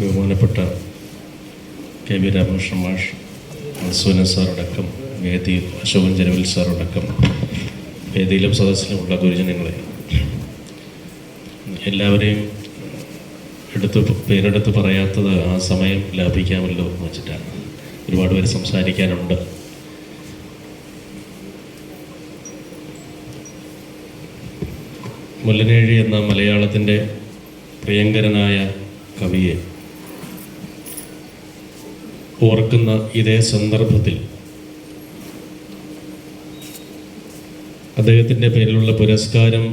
ബഹുമാനപ്പെട്ട K V Ramakrishnan മാഷ് സോന സാറടക്കം വേദിയിൽ അശോകൻ ജനവിൽ സാറടക്കം വേദിയിലും സദസ്സിലുമുള്ള ഗുരുജനങ്ങളെ എല്ലാവരെയും എടുത്ത് പേരെടുത്ത് പറയാത്തത് ആ സമയം ലാഭിക്കാമല്ലോ എന്ന് വെച്ചിട്ടാണ്. ഒരുപാട് പേര് സംസാരിക്കാനുണ്ട്. മുല്ലനേഴി എന്ന മലയാളത്തിന്റെ പ്രിയങ്കരനായ കവിയെ ഓർക്കുന്ന ഇതേ സന്ദർഭത്തിൽ അദ്ദേഹത്തിന്റെ പേരിലുള്ള പുരസ്കാരം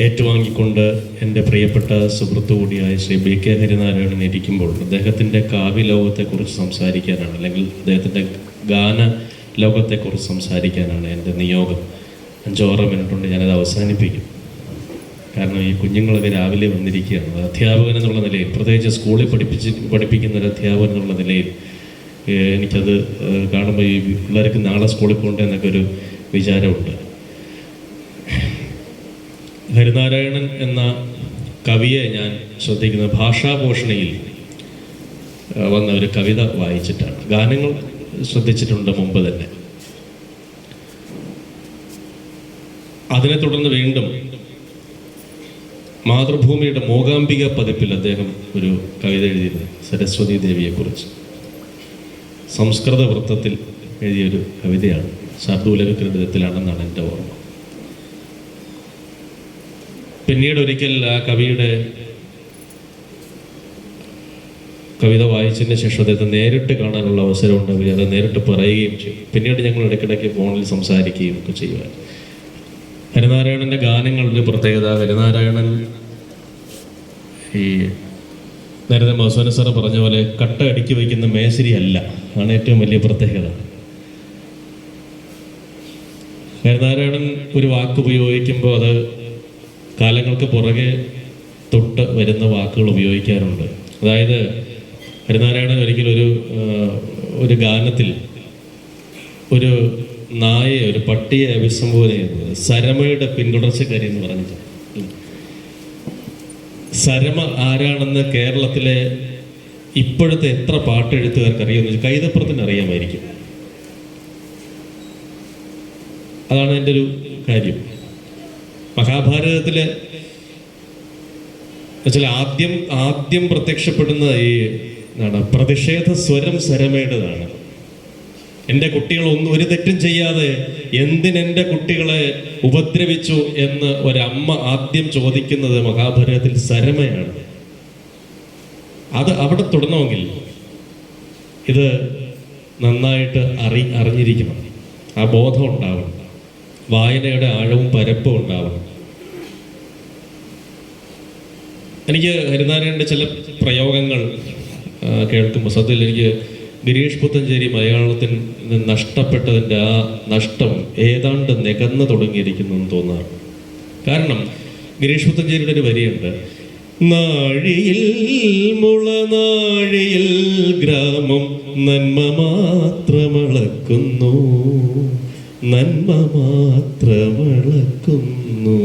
ഏറ്റുവാങ്ങിക്കൊണ്ട് എന്റെ പ്രിയപ്പെട്ട സുഹൃത്തു കൂടിയായ ശ്രീ ബി കെ ഹരിനാരായണൻ ഇരിക്കുമ്പോൾ അദ്ദേഹത്തിന്റെ കാവ്യ ലോകത്തെക്കുറിച്ച് സംസാരിക്കാനാണ് അല്ലെങ്കിൽ അദ്ദേഹത്തിന്റെ ഗാന ലോകത്തെക്കുറിച്ച് സംസാരിക്കാനാണ് എന്റെ നിയോഗം. അഞ്ചോറ മിനിറ്റ് കൊണ്ട് ഞാനത് അവസാനിപ്പിക്കും. കാരണം ഈ കുഞ്ഞുങ്ങളൊക്കെ രാവിലെ വന്നിരിക്കുകയാണ്. അധ്യാപകൻ എന്നുള്ള നിലയിൽ പ്രത്യേകിച്ച് സ്കൂളിൽ പഠിപ്പിച്ച് പഠിപ്പിക്കുന്ന ഒരു അധ്യാപകൻ എന്നുള്ള നിലയിൽ എനിക്കത് കാണുമ്പോൾ ഈ പിള്ളേർക്ക് നാളെ സ്കൂളിൽ പോകണ്ടേ എന്നൊക്കെ ഒരു വിചാരമുണ്ട്. ഹരിനാരായണൻ എന്ന കവിയെ ഞാൻ ശ്രദ്ധിക്കുന്ന ഭാഷാ പോഷണയിൽ വന്ന ഒരു കവിത വായിച്ചിട്ടാണ്. ഗാനങ്ങൾ ശ്രദ്ധിച്ചിട്ടുണ്ട് മുമ്പ് തന്നെ. അതിനെ തുടർന്ന് വീണ്ടും മാതൃഭൂമിയുടെ മൂകാംബിക പതിപ്പിൽ അദ്ദേഹം ഒരു കവിത എഴുതിയിരുന്നു സരസ്വതി ദേവിയെക്കുറിച്ച്. സംസ്കൃത വൃത്തത്തിൽ എഴുതിയൊരു കവിതയാണ് ശാർദൂലകൃതത്തിലാണെന്നാണ് എന്റെ ഓർമ്മ. പിന്നീട് ഒരിക്കൽ ആ കവിയുടെ കവിത വായിച്ചതിന് ശേഷം അദ്ദേഹത്തെ നേരിട്ട് കാണാനുള്ള അവസരം ഉണ്ടാവുകയും അത് നേരിട്ട് പറയുകയും ചെയ്യും. പിന്നീട് ഞങ്ങൾ ഇടയ്ക്കിടയ്ക്ക് ഫോണിൽ സംസാരിക്കുകയും ഒക്കെ ചെയ്യുവാൻ ഹരിനാരായണന്റെ ഗാനങ്ങളുടെ പ്രത്യേകത ഹരിനാരായണൻ ഈ നേരത്തെ മസോന സാറ് പറഞ്ഞ പോലെ കട്ട അടുക്കി വയ്ക്കുന്ന മേശരി അല്ല. ആണ് ഏറ്റവും വലിയ പ്രത്യേകത. ഹരിനാരായണൻ ഒരു വാക്ക് ഉപയോഗിക്കുമ്പോൾ അത് കാലങ്ങൾക്ക് പുറകെ തൊട്ട് വരുന്ന വാക്കുകൾ ഉപയോഗിക്കാറുണ്ട്. അതായത് ഹരിനാരായണൻ ഒരിക്കലും ഒരു ഒരു ഗാനത്തിൽ ഒരു നായയെ ഒരു പട്ടിയെ അഭിസംബോധന ചെയ്യുന്നത്. സരമയുടെ പിന്തുടർച്ചക്കാരി എന്ന് പറഞ്ഞത് സരമ ആരാണെന്ന് കേരളത്തിലെ ഇപ്പോഴത്തെ എത്ര പാട്ടെഴുത്തുകാർക്ക് അറിയാമെന്ന് കൈതപ്പുറത്തിന് അറിയാമായിരിക്കും. അതാണ് എന്റെ ഒരു കാര്യം. മഹാഭാരതത്തിലെ വെച്ചാൽ ആദ്യം ആദ്യം പ്രത്യക്ഷപ്പെടുന്ന ഈ എന്താണ് പ്രതിഷേധ സ്വരം സരമയുടേതാണ്. എന്റെ കുട്ടികൾ ഒന്നും ഒരു തെറ്റും ചെയ്യാതെ എന്തിനെന്റെ കുട്ടികളെ ഉപദ്രവിച്ചു എന്ന് ഒരമ്മ ആദ്യം ചോദിക്കുന്നത് മഹാഭാരതത്തിൽ സരമയാണ്. അത് അവിടെ തുടരണമെങ്കിൽ ഇത് നന്നായിട്ട് അറി അറിഞ്ഞിരിക്കണം. ആ ബോധം ഉണ്ടാവണം. വായനയുടെ ആഴവും പരപ്പും ഉണ്ടാവണം. എനിക്ക് ഹരിനാരായണന്റെ ചില പ്രയോഗങ്ങൾ കേൾക്കുമ്പോൾ സത്യത്തിൽ എനിക്ക് ഗിരീഷ് പുത്തഞ്ചേരി മലയാളത്തിൽ നിന്ന് നഷ്ടപ്പെട്ടതിന്റെ ആ നഷ്ടം ഏതാണ്ട് നികന്നു തുടങ്ങിയിരിക്കുന്നു എന്ന് തോന്നാറ് കാരണം ഗിരീഷ് പുത്തഞ്ചേരിയുടെ ഒരു വരിയുണ്ട്. നാഴിയിൽ മുളനാഴിയിൽ ഗ്രാമം നന്മ മാത്രമളക്കുന്നു നന്മ മാത്രമളക്കുന്നു.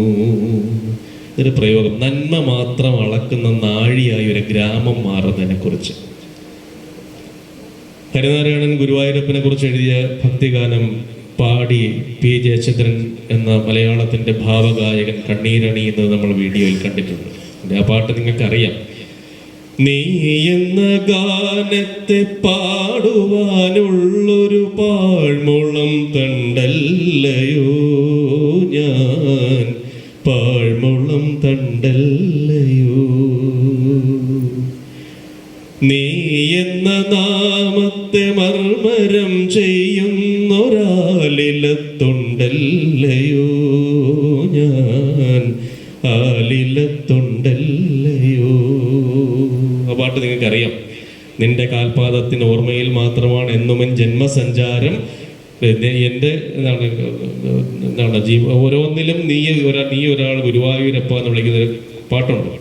ഒരു പ്രയോഗം. നന്മ മാത്രം അളക്കുന്ന നാഴിയായി ഒരു ഗ്രാമം മാറുന്നതിനെ കുറിച്ച് ഹരിനാരായണൻ ഗുരുവായൂരപ്പനെ കുറിച്ച് എഴുതിയ ഭക്തിഗാനം പാടി പി ജയചന്ദ്രൻ എന്ന മലയാളത്തിന്റെ ഭാവഗായകൻ കണ്ണീരണിയുന്നത് നമ്മൾ വീഡിയോയിൽ കണ്ടിട്ടുണ്ട്. ആ പാട്ട് നിങ്ങൾക്കറിയാം. നീ എന്ന ഗാനത്തെ പാടുവാനുള്ളൊരു പാഴ്മുളം തണ്ടല്ലയോ? ചെയ്യുന്നൊരാലിലത്തുണ്ടല്ലയോ ഞാൻ? ആലിലത്തുണ്ടല്ലയോ ആ പാട്ട് നിങ്ങൾക്കറിയാം. നിന്റെ കാൽപാദത്തിന് ഓർമ്മയിൽ മാത്രമാണ് എന്നുമൻ ജന്മസഞ്ചാരം. എന്റെ എന്താണ് എന്താണ് ജീവ ഓരോന്നിലും നീ ഒരാ നീ ഒരാൾ ഗുരുവായൂരപ്പ എന്ന് വിളിക്കുന്ന ഒരു പാട്ടുണ്ട്.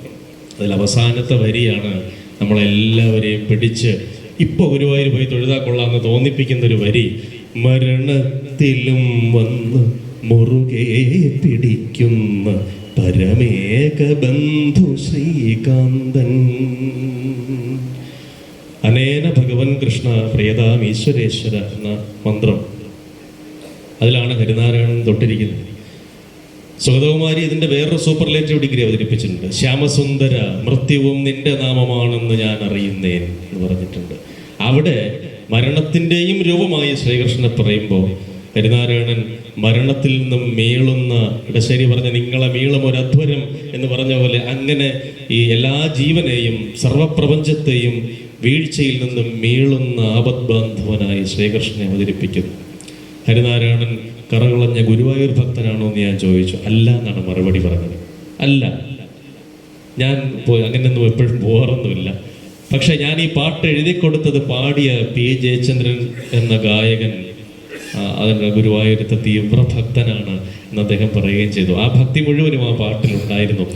അതിൽ അവസാനത്തെ വരിയാണ് നമ്മളെല്ലാവരെയും പിടിച്ച് ഇപ്പൊ ഗുരുവായൂർ പോയി തൊഴുതാ കൊള്ളാമെന്ന് തോന്നിപ്പിക്കുന്ന ഒരു വരി മരണത്തിലും വന്ന് മുറുകെ പിടിക്കുന്ന പരമേക ബന്ധു ശ്രീകാന്തൻ. അനേന ഭഗവൻ കൃഷ്ണ പ്രിയതാം ഈശ്വരേശ്വര എന്ന മന്ത്രം. അതിലാണ് ഹരിനാരായണൻ തൊട്ടിരിക്കുന്നത്. സുഗതകുമാരി ഇതിന്റെ വേറൊരു സൂപ്പർലേറ്റീവ് ഡിഗ്രി അവതരിപ്പിച്ചിട്ടുണ്ട്. ശ്യാമസുന്ദര മൃത്യുവും നിന്റെ നാമമാണെന്ന് ഞാൻ അറിയുന്നേൻ എന്ന് പറഞ്ഞിട്ടുണ്ട്. അവിടെ മരണത്തിന്റെയും രൂപമായി ശ്രീകൃഷ്ണനെ പറയുമ്പോൾ ഹരിനാരായണൻ മരണത്തിൽ നിന്നും മീളുന്ന ഇടശ്ശേരി പറഞ്ഞ നിങ്ങളെ മീളും ഒരു അധ്വരം എന്ന് പറഞ്ഞ പോലെ അങ്ങനെ ഈ എല്ലാ ജീവനെയും സർവപ്രപഞ്ചത്തെയും വീഴ്ചയിൽ നിന്നും മീളുന്ന ആപദ്ബാന്ധവനായി ശ്രീകൃഷ്ണനെ അവതരിപ്പിക്കുന്നു. ഹരിനാരായണൻ കറകളഞ്ഞ ഗുരുവായൂർ ഭക്തനാണോ എന്ന് ഞാൻ ചോദിച്ചു. അല്ല എന്നാണ് മറുപടി പറഞ്ഞത്. അല്ല. ഞാൻ പോയി അങ്ങനെയൊന്നും എപ്പോഴും പോകാറൊന്നുമില്ല പക്ഷെ ഞാൻ ഈ പാട്ട് എഴുതി കൊടുത്തത് പാടിയ പി. ജയചന്ദ്രൻ എന്ന ഗായകൻ അതിന്റെ ഗുരുവായൂരത്തെ തീവ്ര ഭക്തനാണ് എന്ന് അദ്ദേഹം പറയുകയും ചെയ്തു. ആ ഭക്തി മുഴുവനും ആ പാട്ടിലുണ്ടായിരുന്നു.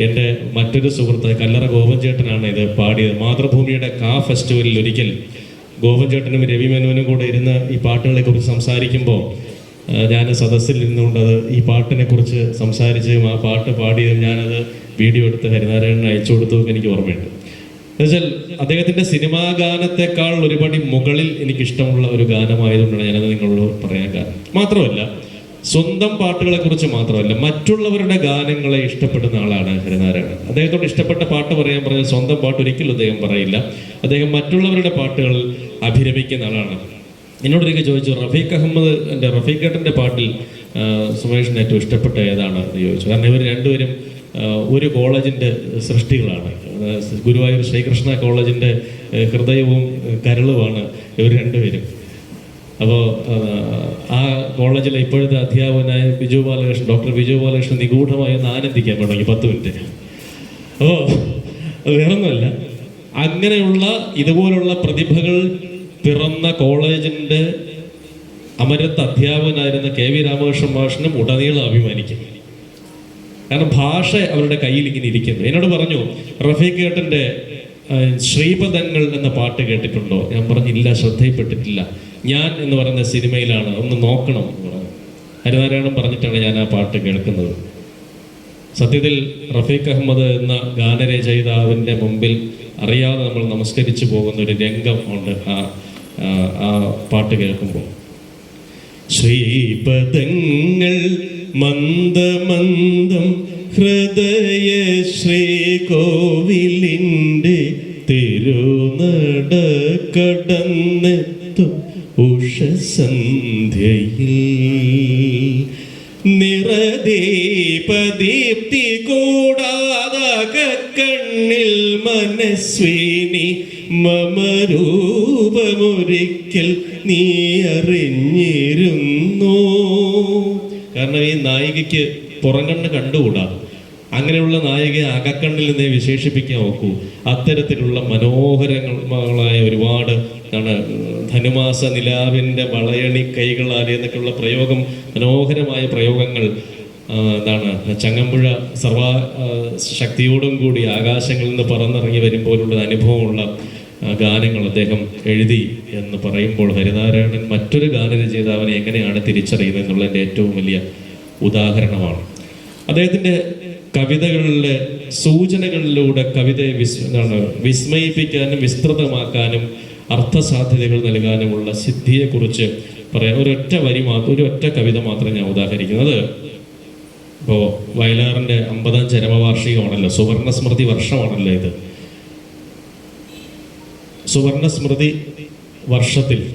എന്റെ മറ്റൊരു സുഹൃത്ത് കല്ലറ ഗോപൻ ചേട്ടനാണ് ഇത് പാടിയത്. മാതൃഭൂമിയുടെ കാ ഫെസ്റ്റിവലിൽ ഒരിക്കൽ ഗോപൻ ചേട്ടനും രവി മേനോനും കൂടെ ഇരുന്ന് ഈ പാട്ടുകളെ കുറിച്ച് സംസാരിക്കുമ്പോൾ ഞാൻ സദസ്സിൽ ഇരുന്നുകൊണ്ട് അത് ഈ പാട്ടിനെ കുറിച്ച് സംസാരിച്ചതും ആ പാട്ട് പാടിയതും ഞാനത് വീഡിയോ എടുത്ത് ഹരിനാരായണൻ അയച്ചു കൊടുത്തതും എനിക്ക് ഓർമ്മയുണ്ട്. എന്നുവെച്ചാൽ അദ്ദേഹത്തിന്റെ സിനിമാ ഗാനത്തെക്കാൾ ഒരുപടി മുകളിൽ എനിക്ക് ഇഷ്ടമുള്ള ഒരു ഗാനമായതുകൊണ്ടാണ് ഞാനത് നിങ്ങളോട് പറയാൻ കാരണം. മാത്രമല്ല സ്വന്തം പാട്ടുകളെ കുറിച്ച് മാത്രമല്ല മറ്റുള്ളവരുടെ ഗാനങ്ങളെ ഇഷ്ടപ്പെടുന്ന ആളാണ് ഹരിനാരായണൻ. അദ്ദേഹത്തോട് ഇഷ്ടപ്പെട്ട പാട്ട് പറയാൻ പറഞ്ഞാൽ സ്വന്തം പാട്ട് ഒരിക്കലും അദ്ദേഹം പറയില്ല. അദ്ദേഹം മറ്റുള്ളവരുടെ പാട്ടുകൾ അഭിരമിക്കുന്ന ആളാണ് എന്നോടൊരിക്കൽ ചോദിച്ചു റഫീഖ് അഹമ്മദ് എന്റെ റഫീഖ് ഏട്ടന്റെ പാട്ടിൽ സുമേഷിന് ഏറ്റവും ഇഷ്ടപ്പെട്ട ഏതാണ് എന്ന് ചോദിച്ചു. കാരണം ഇവർ രണ്ടുപേരും ഒരു കോളേജിന്റെ സൃഷ്ടികളാണ്. ഗുരുവായൂർ ശ്രീകൃഷ്ണ കോളേജിന്റെ ഹൃദയവും കരളുമാണ് ഇവർ രണ്ടുപേരും. അപ്പോൾ ആ കോളേജിലെ ഇപ്പോഴത്തെ അധ്യാപകനായ ബിജു ബാലകൃഷ്ണൻ ഡോക്ടർ ബിജു ബാലകൃഷ്ണൻ നിഗൂഢമായി ഒന്ന് ആനന്ദിക്കാൻ തുടങ്ങി പത്ത് മിനിറ്റ്. അപ്പോൾ വേറൊന്നുമല്ല. അങ്ങനെയുള്ള ഇതുപോലുള്ള പ്രതിഭകൾ പിറന്ന കോളേജിന്റെ അമരത്ത് അധ്യാപകനായിരുന്ന കെ വി രാമകൃഷ്ണൻ മാഷിനും ഉടനീളം അഭിമാനിക്കും കാരണം ഭാഷ അവരുടെ കയ്യിൽ ഇങ്ങനെ ഇരിക്കുന്നു. എന്നോട് പറഞ്ഞു റഫീഖ് ഏട്ടന്റെ ശ്രീപദങ്ങൾ എന്ന പാട്ട് കേട്ടിട്ടുണ്ടോ? ഞാൻ പറഞ്ഞില്ല ശ്രദ്ധയിൽപ്പെട്ടിട്ടില്ല. ഞാൻ എന്ന് പറയുന്ന സിനിമയിലാണ് ഒന്ന് നോക്കണം എന്ന് പറഞ്ഞു. ഹരിനാരായണൻ പറഞ്ഞിട്ടാണ് ഞാൻ ആ പാട്ട് കേൾക്കുന്നത്. സത്യത്തിൽ റഫീഖ് അഹമ്മദ് എന്ന ഗാനരചയിതാവിന്റെ മുമ്പിൽ അറിയാതെ നമ്മൾ നമസ്കരിച്ചു പോകുന്ന ഒരു രംഗം ഉണ്ട് ആ ആ, പാട്ട് കേൾക്കുമ്പോൾ ശ്രീപദങ്ങൾ മന്ദമന്ദം ഹൃദയ ശ്രീകോവിലിന്റെ തിരുനട കടന്നെത്തും ഉഷസന്ധ്യയിൽ നിറദീപദീപ്തി കൂടാതെ കണ്ണിൽ മനസ്വിനി മമരൂപമൊരിക്കൽ നീ അറിഞ്ഞിരുന്നു. കാരണം ഈ നായികയ്ക്ക് പുറംകണ്ണ് കണ്ടുകൂടാ? അങ്ങനെയുള്ള നായികയെ അകക്കണ്ണിൽ നിന്നേ വിശേഷിപ്പിക്കാൻ നോക്കൂ. അത്തരത്തിലുള്ള മനോഹരങ്ങളായ ഒരുപാട് എന്താണ് ധനുമാസ നിലാവിന്റെ വളയണി കൈകളാൽ എന്നൊക്കെയുള്ള പ്രയോഗം മനോഹരമായ പ്രയോഗങ്ങൾ എന്താണ് ചങ്ങമ്പുഴ സർവ ശക്തിയോടും കൂടി ആകാശങ്ങളിൽ നിന്ന് പറന്നിറങ്ങി വരുമ്പോഴുള്ള അനുഭവമുള്ള ഗാനങ്ങൾ അദ്ദേഹം എഴുതി എന്ന് പറയുമ്പോൾ ഹരിനാരായണൻ മറ്റൊരു ഗാനരചയിതാവിനെ എങ്ങനെയാണ് തിരിച്ചറിയുന്നത് എന്നുള്ളതിന്റെ ഏറ്റവും വലിയ ഉദാഹരണമാണ്. അദ്ദേഹത്തിന്റെ കവിതകളിലെ സൂചനകളിലൂടെ കവിതയെ വിസ് എന്താണ് വിസ്മയിപ്പിക്കാനും വിസ്തൃതമാക്കാനും അർത്ഥസാധ്യതകൾ നൽകാനുമുള്ള സിദ്ധിയെക്കുറിച്ച് പറയാൻ ഒരൊറ്റ വരി മാത്രം ഒരു ഒറ്റ കവിത മാത്രം ഞാൻ ഉദാഹരിക്കുന്നത്. ഇപ്പോൾ വയലാറിന്റെ അമ്പതാം ചരമവാർഷികമാണല്ലോ സുവർണസ്മൃതി വർഷമാണല്ലോ ഇത്. സുവർണ സ്മൃതി വർഷത്തിൽ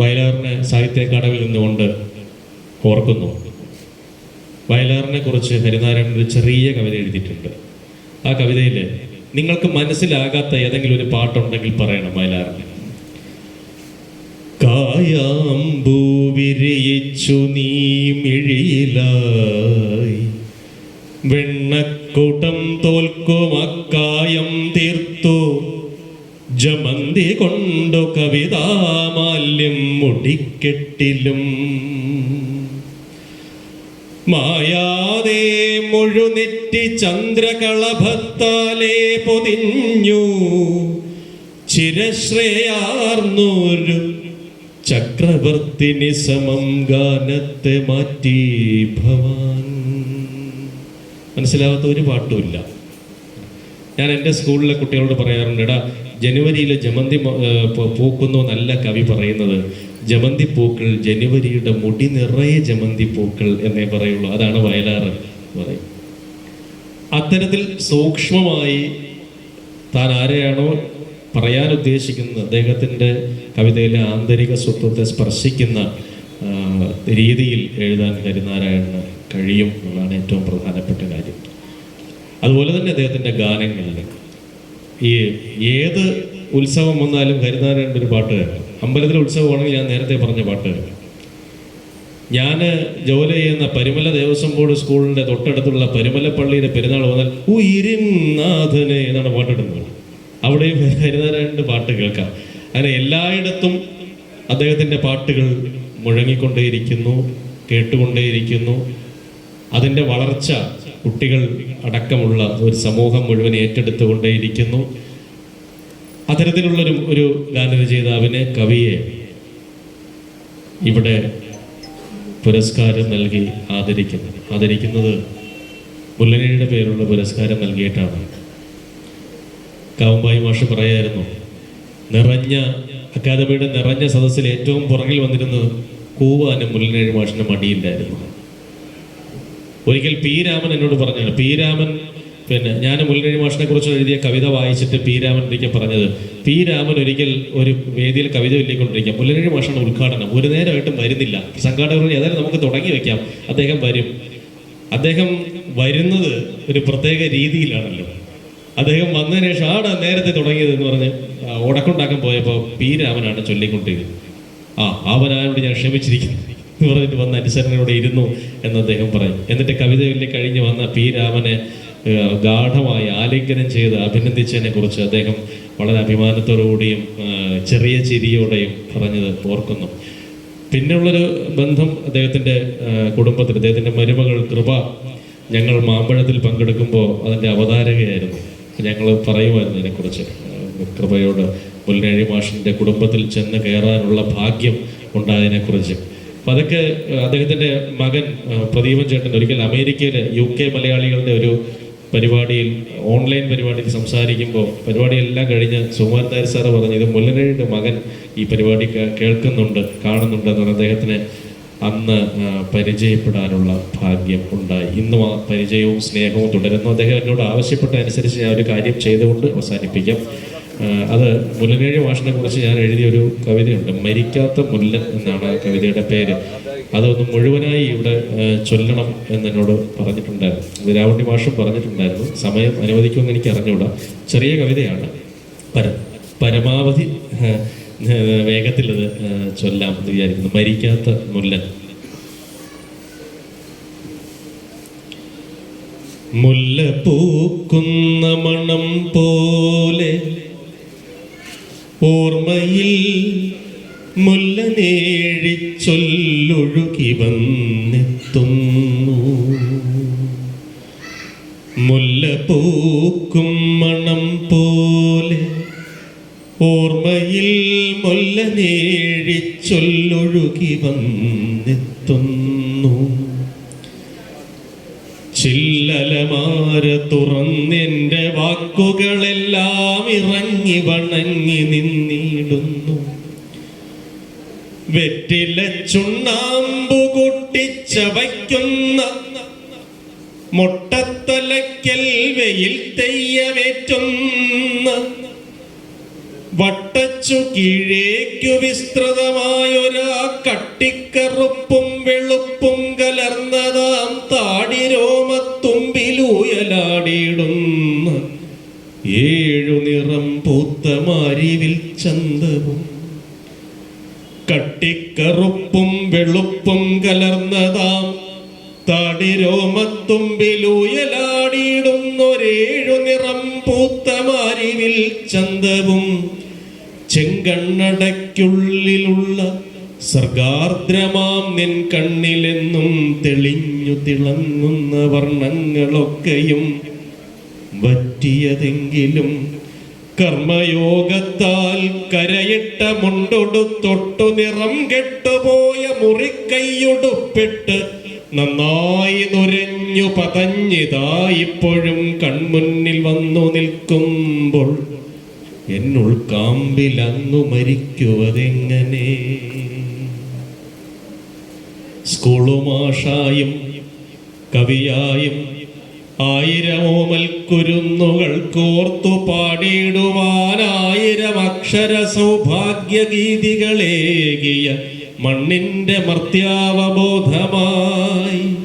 വയലാറിനെ സാഹിത്യ അക്കാദമിയിൽ നിന്നുകൊണ്ട് ഓർക്കുന്നു. വയലാറിനെ കുറിച്ച് ഹരിനാരായണൻ ഒരു ചെറിയ കവിത എഴുതിയിട്ടുണ്ട്. ആ കവിതയിൽ നിങ്ങൾക്ക് മനസ്സിലാകാത്ത ഏതെങ്കിലും ഒരു പാട്ടുണ്ടെങ്കിൽ പറയണം വയലാറിന്. കായാമ്പൂ വിരയിച്ചു നീ മിഴിയിലായി. വെണ്ണക്കുടം തോൽക്കും അക്കായം തീർത്തു. ജമന്തി കൊണ്ടു കവിതാമാല്യം മുടിക്കെട്ടിലും. മായാതെ മുഴുനെറ്റി ചന്ദ്രകളഭത്താലേ പൊതിഞ്ഞു. ചിരശ്രേയാർന്നൊരു ചക്രവർത്തിനി സമം ഗാനത്തെ മാറ്റി ഭവാൻ. മനസ്സിലാവാത്ത ഒരു പാട്ടുമില്ല ഞാൻ എന്റെ സ്കൂളിലെ കുട്ടികളോട് പറയാറുണ്ട് എടാ ജനുവരിയിലെ ജമന്തി പൂക്കുന്നു നല്ല കവി പറയുന്നത്. ജമന്തി പൂക്കൾ ജനുവരിയുടെ മുടി നിറയെ ജമന്തി പൂക്കൾ എന്നേ പറയുള്ളൂ. അതാണ് വയലാറ് പറയും. അത്തരത്തിൽ സൂക്ഷ്മമായി താൻ ആരെയാണോ പറയാൻ ഉദ്ദേശിക്കുന്നത് അദ്ദേഹത്തിന്റെ കവിതയിലെ ആന്തരിക സ്വത്വത്തെ സ്പർശിക്കുന്ന രീതിയിൽ എഴുതാൻ ഹരിനാരായണന് കഴിയും എന്നുള്ളതാണ് ഏറ്റവും പ്രധാനപ്പെട്ട കാര്യം. അതുപോലെ തന്നെ അദ്ദേഹത്തിന്റെ ഗാനങ്ങളിൽ ഈ ഏത് ഉത്സവം വന്നാലും കരുതാനുണ്ട് ഒരു പാട്ട് അമ്പലത്തിലെ ഉത്സവമാണെങ്കിൽ ഞാൻ നേരത്തെ പറഞ്ഞ പാട്ട് ഞാൻ ജോലി ചെയ്യുന്ന പരിമല ദേവസ്വം ബോർഡ് സ്കൂളിന്റെ തൊട്ടടുത്തുള്ള പരിമല പള്ളിയുടെ പെരുന്നാൾ വന്നാൽ ഉയിരിനാഥനെ എന്നാണ് പാട്ടിടുന്നത് അവിടെയും ഹരിനാരായണന്റെ പാട്ട് കേൾക്കാം. അങ്ങനെ എല്ലായിടത്തും അദ്ദേഹത്തിന്റെ പാട്ടുകൾ മുഴങ്ങിക്കൊണ്ടേയിരിക്കുന്നു കേട്ടുകൊണ്ടേയിരിക്കുന്നു. അതിന്റെ വളർച്ച കുട്ടികൾ അടക്കമുള്ള ഒരു സമൂഹം മുഴുവൻ ഏറ്റെടുത്തുകൊണ്ടേയിരിക്കുന്നു. അത്തരത്തിലുള്ളൊരു ഒരു ഗാനരചയിതാവിനെ കവിയെ ഇവിടെ പുരസ്കാരം നൽകി ആദരിക്കുന്നു. ആദരിക്കുന്നത് മുല്ലനയുടെ പേരുള്ള പുരസ്കാരം നൽകിയിട്ടാണ്. കാവുമ്പായി മാഷ് പറയായിരുന്നു നിറഞ്ഞ അക്കാദമിയുടെ നിറഞ്ഞ സദസ്സിൽ ഏറ്റവും പുറകിൽ വന്നിരുന്നത് കൂവാനും മുല്ലനേഴ് മാഷിന്റെ മടിയില്ലായിരുന്നു. ഒരിക്കൽ പി രാമൻ എന്നോട് പറഞ്ഞാണ് പി രാമൻ പിന്നെ ഞാൻ മുല്ലഴി മാഷിനെ കുറിച്ച് എഴുതിയ കവിത വായിച്ചിട്ട് പി രാമൻ ഒരിക്കൽ പറഞ്ഞത് പി രാമൻ ഒരിക്കൽ ഒരു വേദിയിൽ കവിത ഒല്ലിക്കൊണ്ടിരിക്കാം മുല്ലഴി മാഷാണ് ഉദ്ഘാടനം ഒരു നേരമായിട്ടും വരുന്നില്ല. സംഘാടകർ ഏതായാലും നമുക്ക് തുടങ്ങി വെക്കാം. അദ്ദേഹം വരും. അദ്ദേഹം വരുന്നത് ഒരു പ്രത്യേക രീതിയിലാണല്ലോ. അദ്ദേഹം വന്നതിന് ശേഷം ആണ് നേരത്തെ തുടങ്ങിയത് എന്ന് പറഞ്ഞ് ഉടക്കുണ്ടാക്കാൻ പോയപ്പോൾ പി രാമനാണ് ചൊല്ലിക്കൊണ്ടിരുന്നത്. ആ അവനായോട് ഞാൻ ക്ഷമിച്ചിരിക്കുന്നു. പറഞ്ഞിട്ട് വന്ന അനുസരണയോടെ ഇരുന്നു എന്ന് അദ്ദേഹം പറയും എന്നിട്ട് കവിതയിൽ കഴിഞ്ഞ് വന്ന പി രാമനെ ഗാഠമായി ആലിംഗനം ചെയ്ത് അഭിനന്ദിച്ചതിനെ കുറിച്ച് അദ്ദേഹം വളരെ അഭിമാനത്തോടുകൂടിയും ചെറിയ ചിരിയോടെയും പറഞ്ഞത് ഓർക്കുന്നു. പിന്നെയുള്ളൊരു ബന്ധം അദ്ദേഹത്തിന്റെ കുടുംബത്തിൽ അദ്ദേഹത്തിന്റെ മരുമകൾ കൃപ ഞങ്ങൾ മാമ്പഴത്തിൽ പങ്കെടുക്കുമ്പോൾ അതിന്റെ അവതാരകയായിരുന്നു. ഞങ്ങൾ പറയുമായിരുന്നു ഇതിനെക്കുറിച്ച്. കൃപയോട് മുല്ലനഴി മാഷിന്റെ കുടുംബത്തിൽ ചെന്ന് കയറാനുള്ള ഭാഗ്യം ഉണ്ടായതിനെക്കുറിച്ച്. അപ്പം അതൊക്കെ അദ്ദേഹത്തിന്റെ മകൻ പ്രദീപൻ ചേട്ടൻ ഒരിക്കൽ അമേരിക്കയിൽ യു കെ മലയാളികളുടെ ഒരു പരിപാടിയിൽ ഓൺലൈൻ പരിപാടിയിൽ സംസാരിക്കുമ്പോൾ പരിപാടിയെല്ലാം കഴിഞ്ഞ് സുകുമാരൻ നായർ സാറ് പറഞ്ഞു ഇത് മുല്ലനഴിയുടെ മകൻ ഈ പരിപാടി കേൾക്കുന്നുണ്ട് കാണുന്നുണ്ട് എന്ന് പറഞ്ഞാൽ അദ്ദേഹത്തിന് അന്ന് പരിചയപ്പെടാനുള്ള ഭാഗ്യം ഉണ്ടായി. ഇന്നും ആ പരിചയവും സ്നേഹവും തുടരുന്നു. അദ്ദേഹം എന്നോട് ആവശ്യപ്പെട്ട അനുസരിച്ച് ഞാൻ ഒരു കാര്യം ചെയ്തുകൊണ്ട് അവസാനിപ്പിക്കാം. അത് മുല്ലനേഴി വാഷിനെ കുറിച്ച് ഞാൻ എഴുതിയ ഒരു കവിതയുണ്ട്. മരിക്കാത്ത മുല്ലൻ എന്നാണ് ആ കവിതയുടെ പേര്. അതൊന്ന് മുഴുവനായി ഇവിടെ ചൊല്ലണം എന്ന് എന്നോട് പറഞ്ഞിട്ടുണ്ടായിരുന്നു. രാവണ്ടി മാഷും പറഞ്ഞിട്ടുണ്ടായിരുന്നു. സമയം അനുവദിക്കുമെന്ന് എനിക്ക് അറിഞ്ഞുകൂടാ. ചെറിയ കവിതയാണ്. പര പരമാവധി വേഗത്തിൽ അത് ചൊല്ലാം എന്ന് വിചാരിക്കുന്നു. മരിക്കാത്ത മുല്ലൻ. മുല്ല പൂക്കുന്ന മണം പോലെ ഓർമ്മയിൽ മുല്ലനേഴിച്ചൊല്ലൊഴുകി വന്നെത്തുന്നു. മുല്ല പൂക്കും മണം പോലെ ഓർമ്മയിൽ മുല്ലനേഴിച്ചൊല്ലൊഴുകി വന്നെത്തുന്നു. ചില്ലലമാര തുറന്നെന്റെ വാക്കുകളെല്ലാം ഇറങ്ങി വണങ്ങി വണങ്ങി നിന്നിടുന്നു. വെറ്റില ചുണ്ണാമ്പു കൂട്ടിച്ചവയ്ക്കുന്ന മുട്ടത്തലക്കൽ വെയിൽ തെയ്യമേറ്റുന്ന വട്ടച്ചു കീഴേക്കു വിസ്തൃതമായൊരാ കട്ടിക്കറുപ്പും കട്ടിക്കറുപ്പും വെളുപ്പും കലർന്നതാം. തടിരോമത്തുമ്പിലൂയലാടിയിടുന്നൊരേഴു നിറം പൂത്തമാരിവിൽ ചന്തവും ചെങ്കണ്ണടയ്ക്കുള്ളിലുള്ള സർഗാർദ്രമാം നിൻ കണ്ണിലെന്നും തെളിഞ്ഞു തിളങ്ങുന്ന വർണങ്ങളൊക്കെയും വറ്റിയതെങ്കിലും കർമ്മയോഗത്താൽ കരയിട്ട മുണ്ടൊടുത്തൊട്ടു നിറം കെട്ടുപോയ മുറിക്കൈയൊടുപ്പിട്ട് നന്നായി നുരഞ്ഞു പതഞ്ഞിതാ ഇപ്പോഴും കൺമുന്നിൽ വന്നു നിൽക്കുമ്പോൾ എന്നുൾക്കാമ്പിൽ അന്നു മരിക്കുവതെങ്ങനെ? സ്കൂളുമാഷായും കവിയായും ആയിരമോമൽ മൽക്കുരുന്നുകൾ കോർത്തു പാടിയിടുവാനായിരം അക്ഷര സൗഭാഗ്യ ഗീതികളേകിയ മർത്യാവബോധമായി.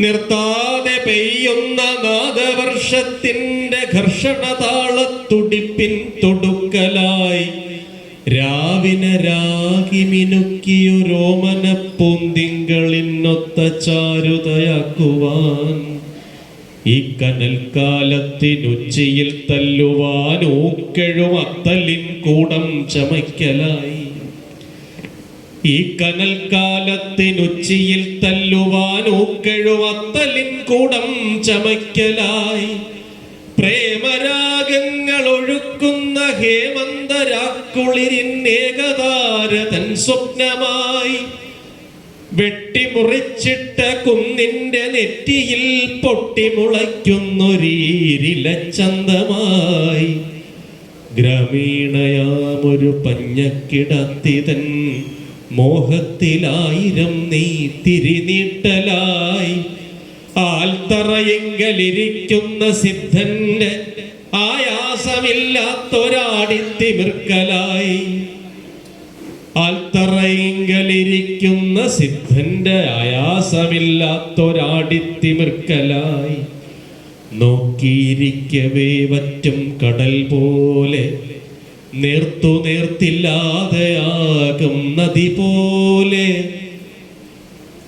നിർത്താതെ പെയ്യുന്ന നാദവർഷത്തിന്റെ ഘർഷണ താളത്തുടിപ്പിൻ തൊടുക്കലായി. രാവിനെ രാഗി മിനുക്കിയൊരോമന പൂന്തിങ്കളിനൊത്ത ചാരുതയാക്കുവാൻ. ഈ കനൽക്കാലത്തിനുച്ചയിൽ അത്തലിൻ കൂടം ചമയ്ക്കലായി. ഈ കനൽക്കാലത്തിനുച്ചയിൽ തല്ലുവാൻ ഊക്കെഴുവത്തലിൻ കൂടം ചമയ്ക്കലായി. പ്രേമരാഗങ്ങൾ ഒഴുക്കുന്ന ഹേമന്തരാക്കുളിരിൻ ഏകതാര തൻ സ്വപ്നമായി. വെട്ടിമുറിച്ചിട്ട കുന്നിന്റെ നെറ്റിയിൽ പൊട്ടിമുളയ്ക്കുന്നൊരീരിലച്ചന്തമായി. ഗ്രാമീണയാമൊരു പഞ്ഞക്കിടത്തിതൻ മോഹത്തിലായിരം നീ തിരിനീട്ടലായി ആൽത്തറയെങ്കലിരിക്കുന്ന സിദ്ധന്റെ ആയാസമില്ലാത്തൊരാടിത്തിമിർക്കലായി. ആൽത്തറയെങ്കലിരിക്കുന്ന സിദ്ധന്റെ ആയാസമില്ലാത്തൊരാടിത്തിമിർക്കലായി. നോക്കിയിരിക്കവേ വറ്റും കടൽ പോലെ നേർത്തു നേർത്തില്ലാതെയാകും നദി പോലെ.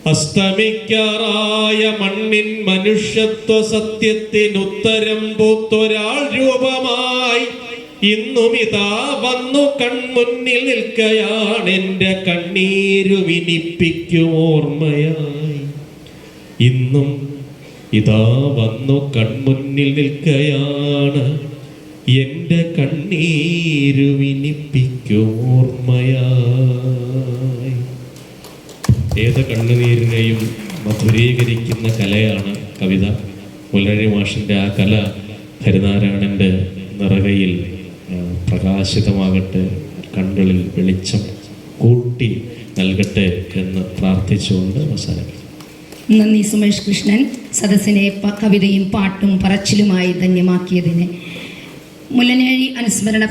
അസ്തമിക്കാറായ മണ്ണിൻ മനുഷ്യത്വ സത്യത്തിനുത്തരം പോത്തൊരാൾ രൂപമായി ഇന്നും ഇതാ വന്നു കൺമുന്നിൽ നിൽക്കയാണ് എന്റെ കണ്ണീരു വിനിപ്പിക്കും ഓർമ്മയായി. ഇന്നും ഇതാ വന്നു കൺമുന്നിൽ നിൽക്കയാണ് എന്റെ കണ്ണീരു വിനിപ്പിക്കും ഓർമ്മയായി. ഏത് കണ്ണുനീരിനെയും മധുരീകരിക്കുന്ന കലയാണ് കവിത. മുല്ലഴി മാഷിന്റെ ആ കല ഹരിനാരായണന്റെ നിറകയിൽ പ്രകാശിതമാകട്ടെ കണ്ണുകളിൽ വെളിച്ചം കൂട്ടി നൽകട്ടെ എന്ന് പ്രാർത്ഥിച്ചുകൊണ്ട് അവസാനിപ്പിക്കും നന്ദി സുമേഷ് കൃഷ്ണൻ. സദസ്സിനെ കവിതയും പാട്ടും പറച്ചിലുമായി ധന്യമാക്കിയതിന് മുല്ലനേഴി അനുസ്മരണ